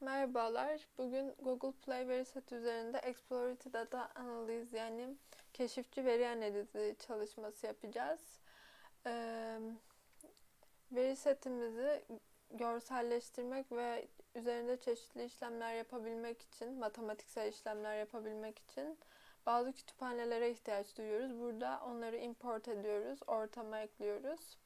Merhabalar. Bugün Google Play veri seti üzerinde Exploratory Data Analysis yani keşifçi veri analizi çalışması yapacağız. Ee, veri setimizi görselleştirmek ve üzerinde çeşitli işlemler yapabilmek için, matematiksel işlemler yapabilmek için bazı kütüphanelere ihtiyaç duyuyoruz. Burada onları import ediyoruz, ortama ekliyoruz.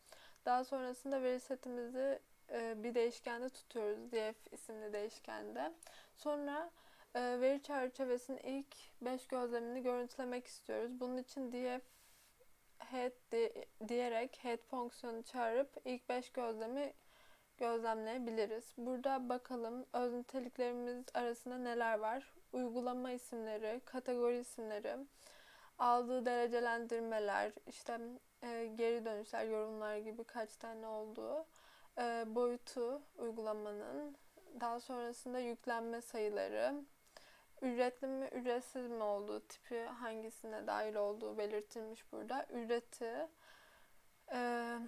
Daha sonrasında veri setimizi bir değişkende tutuyoruz. df isimli değişkende. Sonra e, veri çerçevesinin ilk 5 gözlemini görüntülemek istiyoruz. Bunun için df head diyerek head fonksiyonu çağırıp ilk 5 gözlemi gözlemleyebiliriz. Burada bakalım öz niteliklerimiz arasında neler var? Uygulama isimleri, kategori isimleri, aldığı derecelendirmeler, işte e, geri dönüşler, yorumlar gibi kaç tane olduğu, e, boyutu uygulamanın, daha sonrasında yüklenme sayıları, ücretli mi ücretsiz mi olduğu tipi hangisine dahil olduğu belirtilmiş burada. Ücreti, e,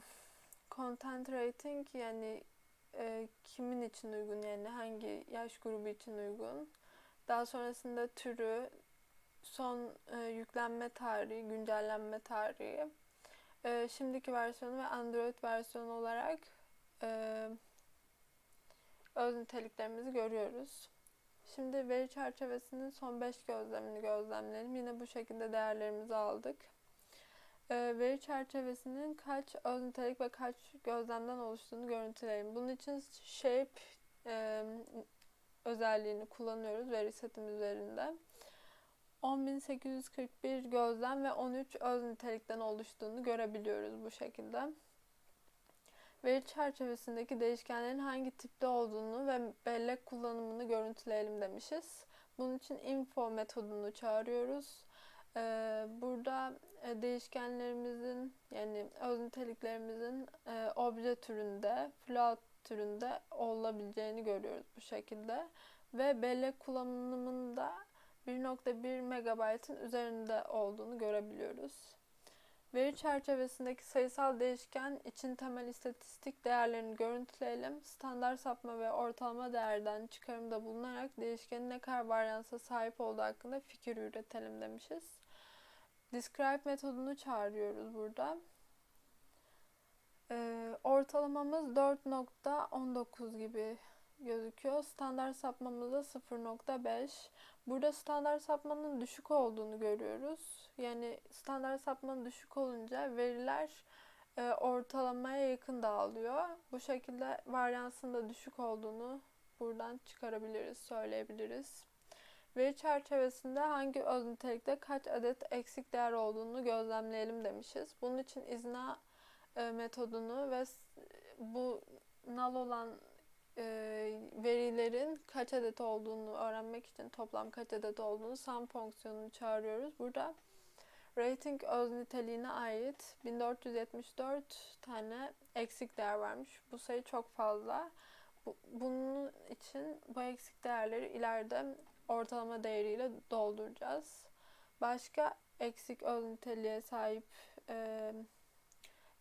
content rating yani e, kimin için uygun yani hangi yaş grubu için uygun. Daha sonrasında türü, son e, yüklenme tarihi, güncellenme tarihi, e, şimdiki versiyonu ve Android versiyonu olarak e, öz niteliklerimizi görüyoruz. Şimdi veri çerçevesinin son 5 gözlemini gözlemleyelim. Yine bu şekilde değerlerimizi aldık. E, veri çerçevesinin kaç öz nitelik ve kaç gözlemden oluştuğunu görüntüleyelim. Bunun için shape e, özelliğini kullanıyoruz veri setimiz üzerinde. 10.841 gözlem ve 13 öz nitelikten oluştuğunu görebiliyoruz bu şekilde. Veri çerçevesindeki değişkenlerin hangi tipte olduğunu ve bellek kullanımını görüntüleyelim demişiz. Bunun için info metodunu çağırıyoruz. Ee, burada e, değişkenlerimizin yani öz niteliklerimizin e, obje türünde, float türünde olabileceğini görüyoruz bu şekilde. Ve bellek kullanımında 1.1 MB'ın üzerinde olduğunu görebiliyoruz. Veri çerçevesindeki sayısal değişken için temel istatistik değerlerini görüntüleyelim. Standart sapma ve ortalama değerden çıkarımda bulunarak değişkenin ne kadar varyansa sahip olduğu hakkında fikir üretelim demişiz. Describe metodunu çağırıyoruz burada. Ee, ortalamamız 4.19 gibi gözüküyor. Standart sapmamız da 0.5. Burada standart sapmanın düşük olduğunu görüyoruz. Yani standart sapmanın düşük olunca veriler e, ortalamaya yakın dağılıyor. Bu şekilde varyansın da düşük olduğunu buradan çıkarabiliriz, söyleyebiliriz. Veri çerçevesinde hangi öz nitelikte kaç adet eksik değer olduğunu gözlemleyelim demişiz. Bunun için izna e, metodunu ve bu null olan e, verilerin kaç adet olduğunu öğrenmek için toplam kaç adet olduğunu sum fonksiyonunu çağırıyoruz. Burada rating öz niteliğine ait 1474 tane eksik değer varmış. Bu sayı çok fazla. Bu, bunun için bu eksik değerleri ileride ortalama değeriyle dolduracağız. Başka eksik öz niteliğe sahip e,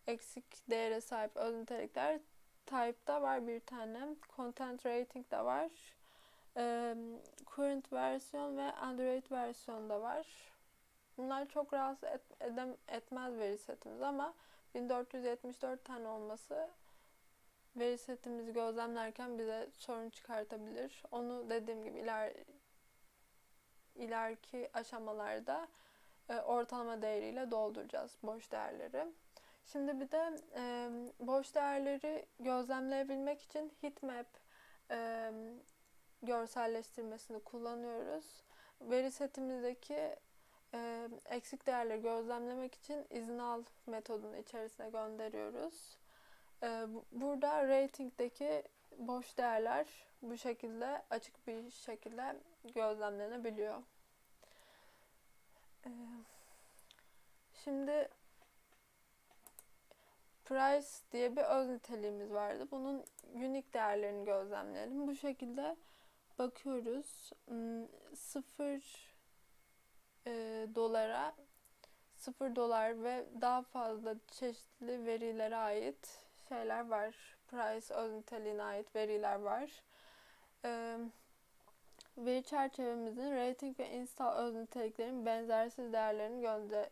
eksik değere sahip öz nitelikler Type'da var bir tane. Content Rating de var. Ee, current versiyon ve Android versiyonda var. Bunlar çok rahatsız et, edem, etmez veri setimiz ama 1474 tane olması veri setimizi gözlemlerken bize sorun çıkartabilir. Onu dediğim gibi iler, ileriki aşamalarda e, ortalama değeriyle dolduracağız boş değerleri. Şimdi bir de e, boş değerleri gözlemleyebilmek için heatmap e, görselleştirmesini kullanıyoruz. Veri setimizdeki e, eksik değerleri gözlemlemek için izin al metodunu içerisine gönderiyoruz. E, burada ratingdeki boş değerler bu şekilde açık bir şekilde gözlemlenebiliyor. E, şimdi price diye bir öz niteliğimiz vardı. Bunun unique değerlerini gözlemleyelim. Bu şekilde bakıyoruz. 0 hmm, e, dolara 0 dolar ve daha fazla çeşitli verilere ait şeyler var. Price öz niteliğine ait veriler var. e, veri çerçevemizin rating ve install öz niteliklerin benzersiz değerlerini gönde,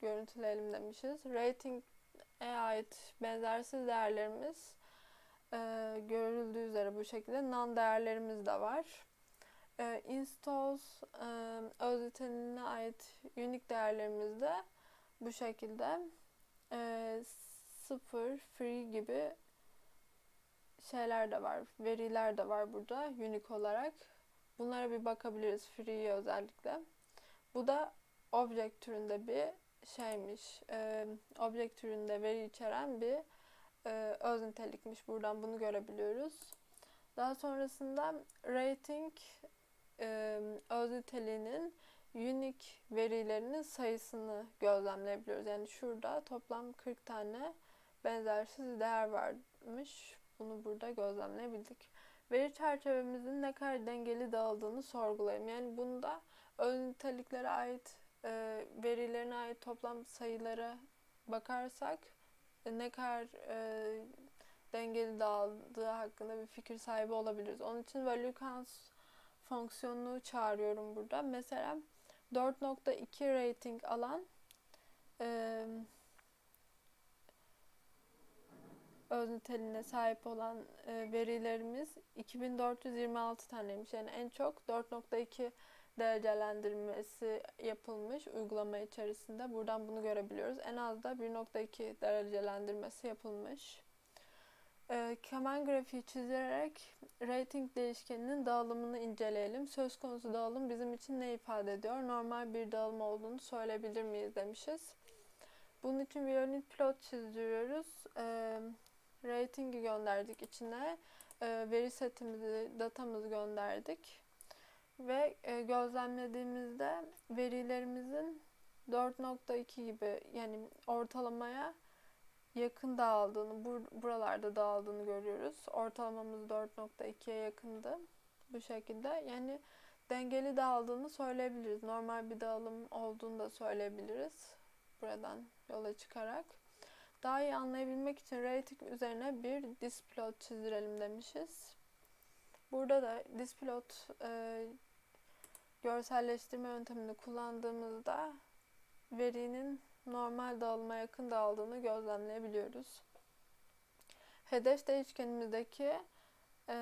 görüntüleyelim demişiz. Rating'e ait benzersiz değerlerimiz e, görüldüğü üzere bu şekilde non değerlerimiz de var. E, installs e, öz niteliğine ait unique değerlerimiz de bu şekilde e, sıfır, free gibi şeyler de var, veriler de var burada unique olarak. Bunlara bir bakabiliriz free'ye özellikle. Bu da object türünde bir şeymiş. E, object türünde veri içeren bir e, öz nitelikmiş. Buradan bunu görebiliyoruz. Daha sonrasında rating e, öz niteliğinin unique verilerinin sayısını gözlemleyebiliyoruz. Yani şurada toplam 40 tane benzersiz değer varmış. Bunu burada gözlemleyebildik. Veri çerçevemizin ne kadar dengeli dağıldığını sorgulayalım. Yani bunda öz niteliklere ait e, verilerine ait toplam sayılara bakarsak e, ne kadar e, dengeli dağıldığı hakkında bir fikir sahibi olabiliriz. Onun için value counts fonksiyonunu çağırıyorum burada. Mesela 4.2 rating alan e, öz niteliğine sahip olan e, verilerimiz 2426 taneymiş. Yani en çok 4.2 derecelendirmesi yapılmış uygulama içerisinde. Buradan bunu görebiliyoruz. En az da 1.2 derecelendirmesi yapılmış. E, keman grafiği çizerek rating değişkeninin dağılımını inceleyelim. Söz konusu dağılım bizim için ne ifade ediyor? Normal bir dağılım olduğunu söyleyebilir miyiz demişiz. Bunun için bir unit plot çizdiriyoruz. E, rating'i gönderdik içine. E, veri setimizi, datamızı gönderdik. Ve e, gözlemlediğimizde verilerimizin 4.2 gibi yani ortalamaya yakın dağıldığını, bur buralarda dağıldığını görüyoruz. Ortalamamız 4.2'ye yakındı. Bu şekilde. Yani dengeli dağıldığını söyleyebiliriz. Normal bir dağılım olduğunu da söyleyebiliriz. Buradan yola çıkarak. Daha iyi anlayabilmek için rating üzerine bir displot çizdirelim demişiz. Burada da displot e, görselleştirme yöntemini kullandığımızda verinin normal dağılıma yakın dağıldığını gözlemleyebiliyoruz. Hedef değişkenimizdeki e,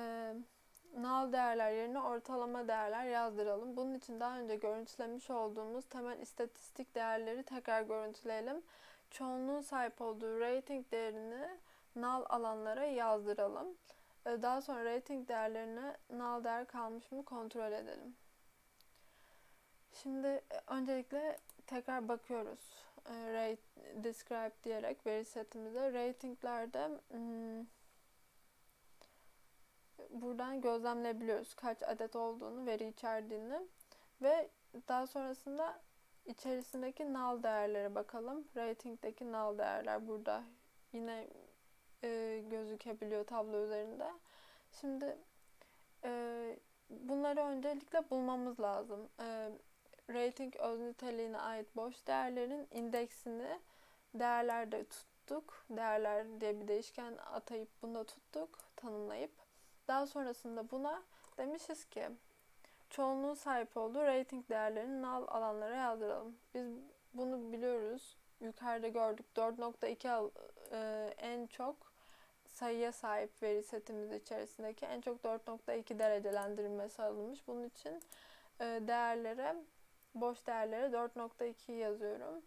null değerler yerine ortalama değerler yazdıralım. Bunun için daha önce görüntülemiş olduğumuz temel istatistik değerleri tekrar görüntüleyelim. Çoğunluğun sahip olduğu rating değerini null alanlara yazdıralım. E, daha sonra rating değerlerine null değer kalmış mı kontrol edelim. Şimdi e, öncelikle tekrar bakıyoruz. E, rate, describe diyerek veri setimize. Ratinglerde hmm, buradan gözlemleyebiliyoruz kaç adet olduğunu, veri içerdiğini ve daha sonrasında içerisindeki null değerlere bakalım. Rating'deki null değerler burada yine e, gözükebiliyor tablo üzerinde. Şimdi e, bunları öncelikle bulmamız lazım. E, rating öz niteliğine ait boş değerlerin indeksini değerlerde tuttuk. Değerler diye bir değişken atayıp bunu da tuttuk, tanımlayıp. Daha sonrasında buna demişiz ki çoğunluğun sahip olduğu rating değerlerini null alanlara yazdıralım. Biz bunu biliyoruz. Yukarıda gördük 4.2 e, en çok sayıya sahip veri setimiz içerisindeki en çok 4.2 derecelendirilmesi alınmış. Bunun için e, değerlere boş değerlere 4.2 yazıyorum.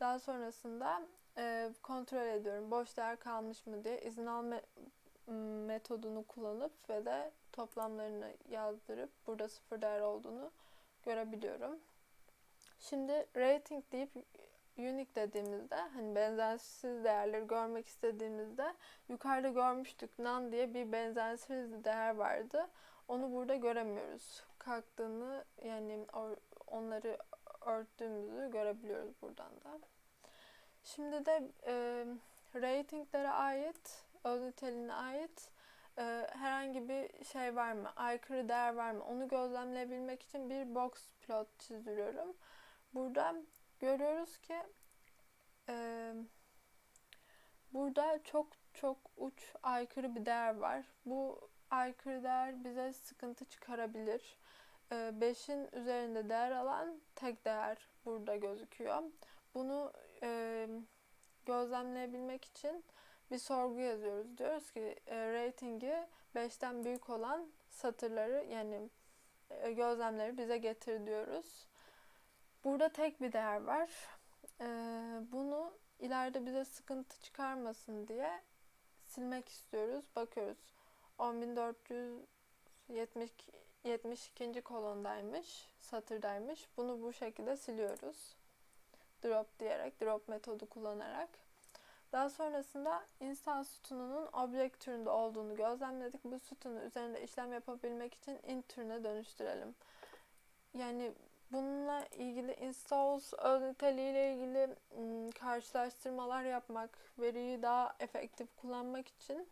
Daha sonrasında e, kontrol ediyorum. Boş değer kalmış mı diye izin alma metodunu kullanıp ve de toplamlarını yazdırıp burada sıfır değer olduğunu görebiliyorum. Şimdi rating deyip unique dediğimizde hani benzersiz değerleri görmek istediğimizde yukarıda görmüştük none diye bir benzersiz değer vardı. Onu burada göremiyoruz. Kalktığını yani onları örttüğümüzü görebiliyoruz buradan da. Şimdi de e, ratinglere ait, öz niteliğine ait e, herhangi bir şey var mı, aykırı değer var mı onu gözlemleyebilmek için bir box plot çizdiriyorum. Burada görüyoruz ki e, burada çok çok uç aykırı bir değer var. Bu aykırı değer bize sıkıntı çıkarabilir. 5'in üzerinde değer alan tek değer burada gözüküyor. Bunu e, gözlemleyebilmek için bir sorgu yazıyoruz. Diyoruz ki e, ratingi 5'ten büyük olan satırları yani e, gözlemleri bize getir diyoruz. Burada tek bir değer var. E, bunu ileride bize sıkıntı çıkarmasın diye silmek istiyoruz. Bakıyoruz. 10.472. kolondaymış, satırdaymış. Bunu bu şekilde siliyoruz. Drop diyerek, drop metodu kullanarak. Daha sonrasında instance sütununun object türünde olduğunu gözlemledik. Bu sütunu üzerinde işlem yapabilmek için int türüne dönüştürelim. Yani bununla ilgili installs öz niteliğiyle ilgili ım, karşılaştırmalar yapmak, veriyi daha efektif kullanmak için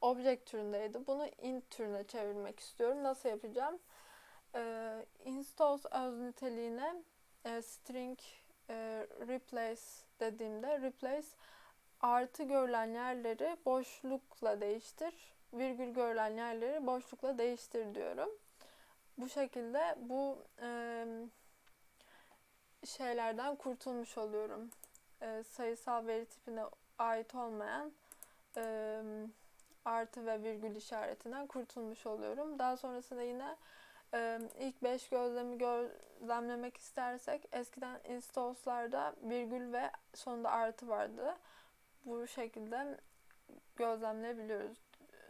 object türündeydi. Bunu int türüne çevirmek istiyorum. Nasıl yapacağım? Ee, installs öz niteliğine e, string e, replace dediğimde replace artı görülen yerleri boşlukla değiştir, virgül görülen yerleri boşlukla değiştir diyorum. Bu şekilde bu e, şeylerden kurtulmuş oluyorum. E, sayısal veri tipine ait olmayan e, artı ve virgül işaretinden kurtulmuş oluyorum. Daha sonrasında yine e, ilk 5 gözlemi gözlemlemek istersek eskiden installs'larda virgül ve sonunda artı vardı. Bu şekilde gözlemleyebiliyoruz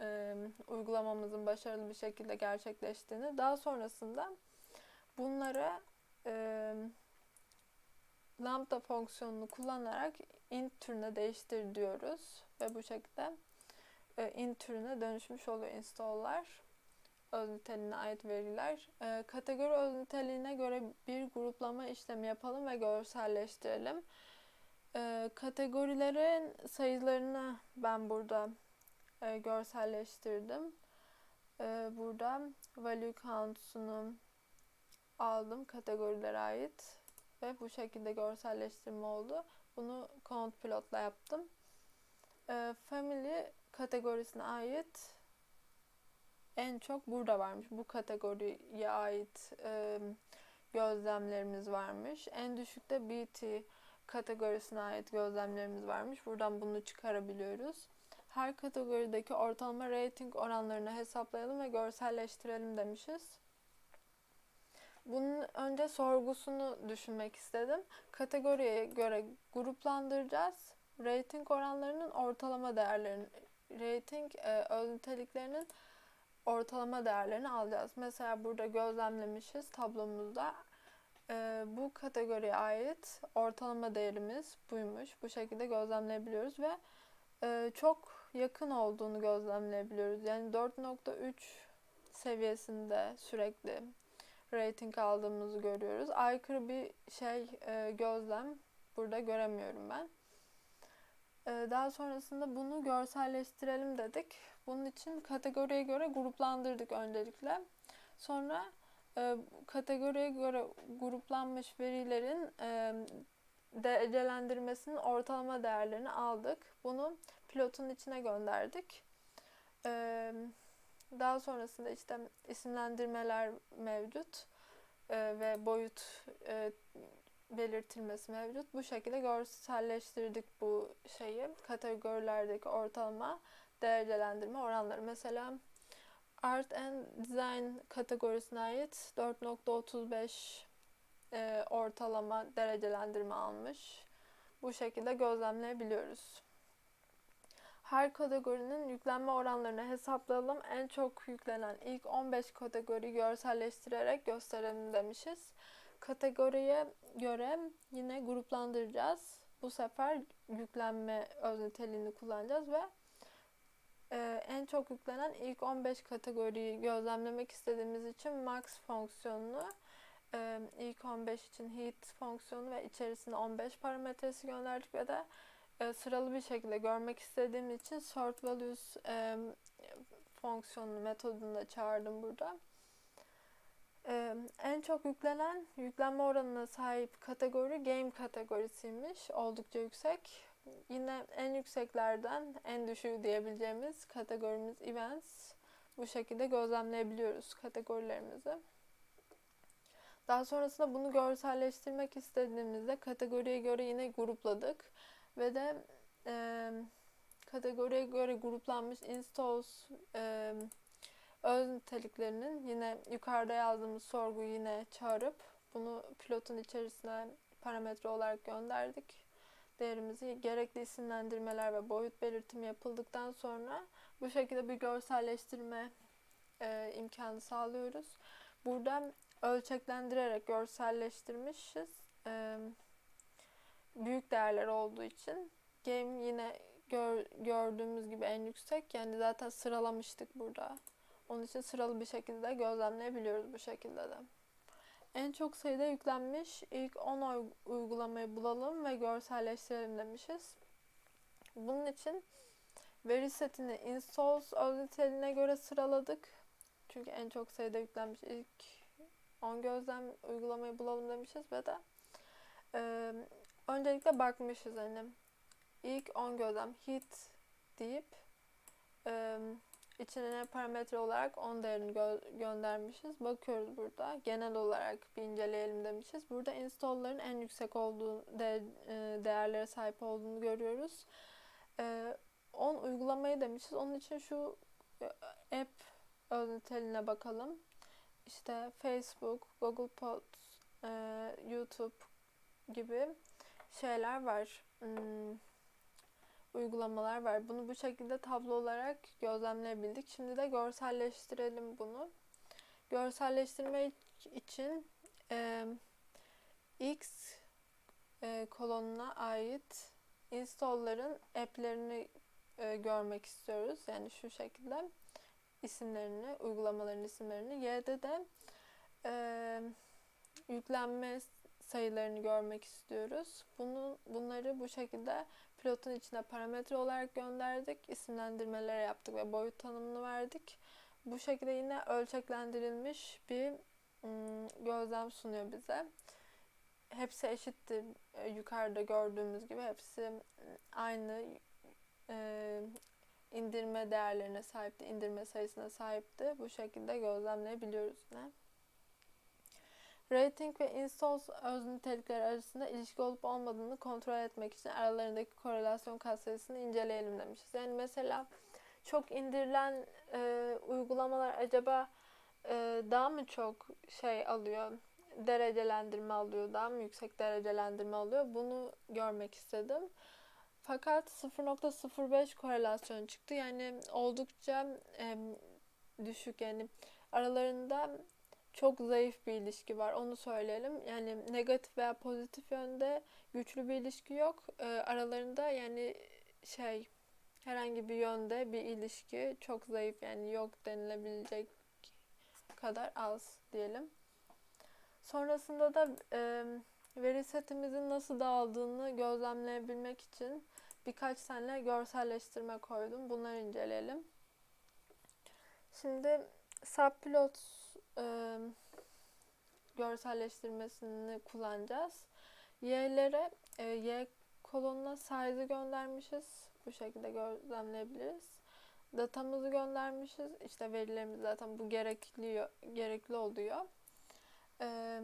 e, uygulamamızın başarılı bir şekilde gerçekleştiğini. Daha sonrasında bunları e, lambda fonksiyonunu kullanarak int türüne değiştir diyoruz ve bu şekilde e, int türüne dönüşmüş oluyor install'lar öz niteliğine ait veriler. E, kategori öz niteliğine göre bir gruplama işlemi yapalım ve görselleştirelim. E, kategorilerin sayılarını ben burada e, görselleştirdim. E, burada value count'unu aldım kategorilere ait ve bu şekilde görselleştirme oldu. Bunu count plotla yaptım. E, family kategorisine ait en çok burada varmış. Bu kategoriye ait e, gözlemlerimiz varmış. En düşükte beauty kategorisine ait gözlemlerimiz varmış. Buradan bunu çıkarabiliyoruz. Her kategorideki ortalama rating oranlarını hesaplayalım ve görselleştirelim demişiz. Bunun önce sorgusunu düşünmek istedim. Kategoriye göre gruplandıracağız. Rating oranlarının ortalama değerlerini, rating e, öz niteliklerinin ortalama değerlerini alacağız. Mesela burada gözlemlemişiz tablomuzda. E, bu kategoriye ait ortalama değerimiz buymuş. Bu şekilde gözlemleyebiliyoruz ve e, çok yakın olduğunu gözlemleyebiliyoruz. Yani 4.3 seviyesinde sürekli rating aldığımızı görüyoruz. Aykırı bir şey e, gözlem burada göremiyorum ben. E, daha sonrasında bunu görselleştirelim dedik. Bunun için kategoriye göre gruplandırdık öncelikle. Sonra e, kategoriye göre gruplanmış verilerin e, derecelendirmesinin ortalama değerlerini aldık. Bunu pilotun içine gönderdik. E, daha sonrasında işte isimlendirmeler mevcut ve boyut belirtilmesi mevcut. Bu şekilde görselleştirdik bu şeyi. Kategorilerdeki ortalama derecelendirme oranları. Mesela Art and Design kategorisine ait 4.35 e, ortalama derecelendirme almış. Bu şekilde gözlemleyebiliyoruz. Her kategorinin yüklenme oranlarını hesaplayalım. En çok yüklenen ilk 15 kategori görselleştirerek gösterelim demişiz. Kategoriye göre yine gruplandıracağız. Bu sefer yüklenme öz niteliğini kullanacağız ve e, en çok yüklenen ilk 15 kategoriyi gözlemlemek istediğimiz için max fonksiyonunu e, ilk 15 için heat fonksiyonu ve içerisine 15 parametresi gönderdik ve de e, sıralı bir şekilde görmek istediğim için sort values e, fonksiyonu metodunu da çağırdım burada. En çok yüklenen yüklenme oranına sahip kategori game kategorisiymiş. Oldukça yüksek. Yine en yükseklerden en düşüğü diyebileceğimiz kategorimiz events. Bu şekilde gözlemleyebiliyoruz kategorilerimizi. Daha sonrasında bunu görselleştirmek istediğimizde kategoriye göre yine grupladık. Ve de e, kategoriye göre gruplanmış installs e, öz niteliklerinin yine yukarıda yazdığımız sorguyu yine çağırıp bunu pilotun içerisine parametre olarak gönderdik. Değerimizi gerekli isimlendirmeler ve boyut belirtimi yapıldıktan sonra bu şekilde bir görselleştirme e, imkanı sağlıyoruz. Burada ölçeklendirerek görselleştirmişiz. E, büyük değerler olduğu için game yine gör, gördüğümüz gibi en yüksek. Yani zaten sıralamıştık burada. Onun için sıralı bir şekilde gözlemleyebiliyoruz bu şekilde de. En çok sayıda yüklenmiş ilk 10 uygulamayı bulalım ve görselleştirelim demişiz. Bunun için veri setini installs öz niteliğine göre sıraladık. Çünkü en çok sayıda yüklenmiş ilk 10 gözlem uygulamayı bulalım demişiz ve de e, öncelikle bakmışız hani ilk 10 gözlem hit deyip e, içine parametre olarak 10 değerini gö- göndermişiz. Bakıyoruz burada. Genel olarak bir inceleyelim demişiz. Burada install'ların en yüksek olduğu de, e, değerlere sahip olduğunu görüyoruz. E, 10 uygulamayı demişiz. Onun için şu e, app niteliğine bakalım. İşte Facebook, Google Pods, e, YouTube gibi şeyler var. Hmm, uygulamalar var. Bunu bu şekilde tablo olarak gözlemleyebildik. Şimdi de görselleştirelim bunu. Görselleştirme için e, X e, kolonuna ait install'ların app'lerini e, görmek istiyoruz. Yani şu şekilde isimlerini, uygulamaların isimlerini. Y'de de e, yüklenme sayılarını görmek istiyoruz. Bunu, bunları bu şekilde pilotun içine parametre olarak gönderdik. İsimlendirmeler yaptık ve boyut tanımını verdik. Bu şekilde yine ölçeklendirilmiş bir gözlem sunuyor bize. Hepsi eşittir. E, yukarıda gördüğümüz gibi hepsi aynı e, indirme değerlerine sahipti, indirme sayısına sahipti. Bu şekilde gözlemleyebiliyoruz yine. Rating ve installs öz nitelikler arasında ilişki olup olmadığını kontrol etmek için aralarındaki korelasyon katsayısını inceleyelim demişiz. Yani mesela çok indirilen e, uygulamalar acaba e, daha mı çok şey alıyor, derecelendirme alıyor, daha mı yüksek derecelendirme alıyor? Bunu görmek istedim. Fakat 0.05 korelasyon çıktı. Yani oldukça e, düşük yani aralarında çok zayıf bir ilişki var. Onu söyleyelim. Yani negatif veya pozitif yönde güçlü bir ilişki yok. E, aralarında yani şey herhangi bir yönde bir ilişki çok zayıf yani yok denilebilecek kadar az diyelim. Sonrasında da e, veri setimizin nasıl dağıldığını gözlemleyebilmek için birkaç tane görselleştirme koydum. Bunları inceleyelim. Şimdi subplot e, görselleştirmesini kullanacağız. Y'lere e, Y kolonuna size'ı göndermişiz. Bu şekilde gözlemleyebiliriz. Datamızı göndermişiz. İşte verilerimiz zaten bu gerekli gerekli oluyor. E,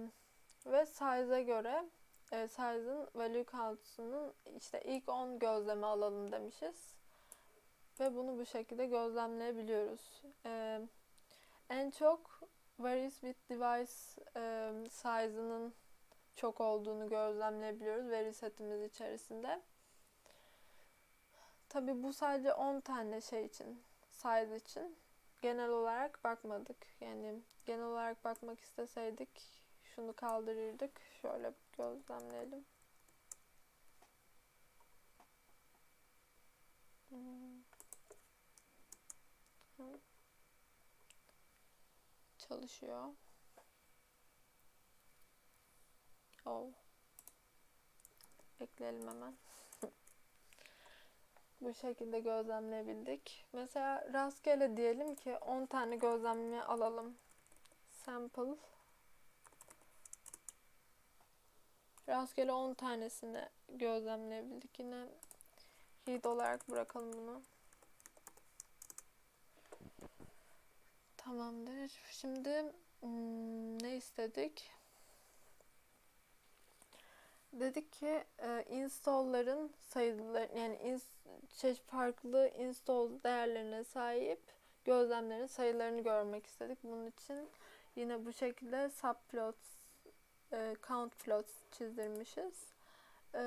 ve size'a göre e, size'ın value count'unun işte ilk 10 gözleme alalım demişiz. Ve bunu bu şekilde gözlemleyebiliyoruz. E, en çok varies with device e, size'ının çok olduğunu gözlemleyebiliyoruz veri setimiz içerisinde. Tabi bu sadece 10 tane şey için, size için. Genel olarak bakmadık. Yani genel olarak bakmak isteseydik şunu kaldırırdık. Şöyle gözlemleyelim. Hmm. Çalışıyor. Oh. Ekleyelim hemen. Bu şekilde gözlemleyebildik. Mesela rastgele diyelim ki 10 tane gözlemle alalım. Sample Rastgele 10 tanesini gözlemleyebildik. Yine heat olarak bırakalım bunu. Tamamdır. Şimdi ne istedik? Dedik ki e, install'ların sayıları yani ins, çeşit farklı install değerlerine sahip gözlemlerin sayılarını görmek istedik. Bunun için yine bu şekilde subplots, e, count plots çizdirmişiz. E,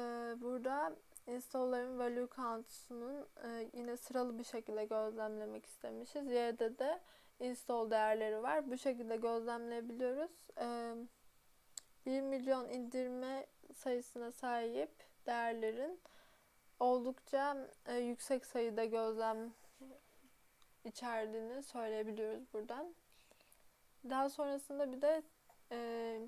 burada install'ların value count'unun e, yine sıralı bir şekilde gözlemlemek istemişiz. Y'de de install değerleri var. Bu şekilde gözlemleyebiliyoruz. E, 1 milyon indirme sayısına sahip değerlerin oldukça e, yüksek sayıda gözlem içerdiğini söyleyebiliyoruz buradan. Daha sonrasında bir de e,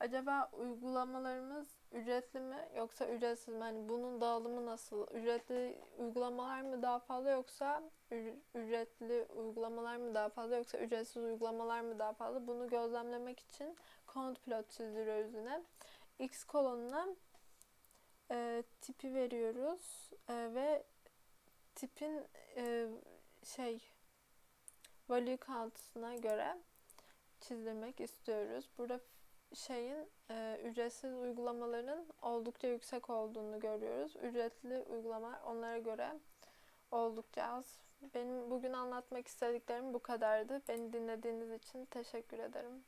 acaba uygulamalarımız ücretli mi yoksa ücretsiz mi? Yani bunun dağılımı nasıl? Ücretli uygulamalar mı daha fazla yoksa ücretli uygulamalar mı daha fazla yoksa ücretsiz uygulamalar mı daha fazla? Bunu gözlemlemek için count plot çizdiriyoruz yine. X kolonuna e, tipi veriyoruz e, ve tipin e, şey value count'una göre çizdirmek istiyoruz. Burada şeyin e, ücretsiz uygulamaların oldukça yüksek olduğunu görüyoruz. Ücretli uygulamalar onlara göre oldukça az. Benim bugün anlatmak istediklerim bu kadardı. Beni dinlediğiniz için teşekkür ederim.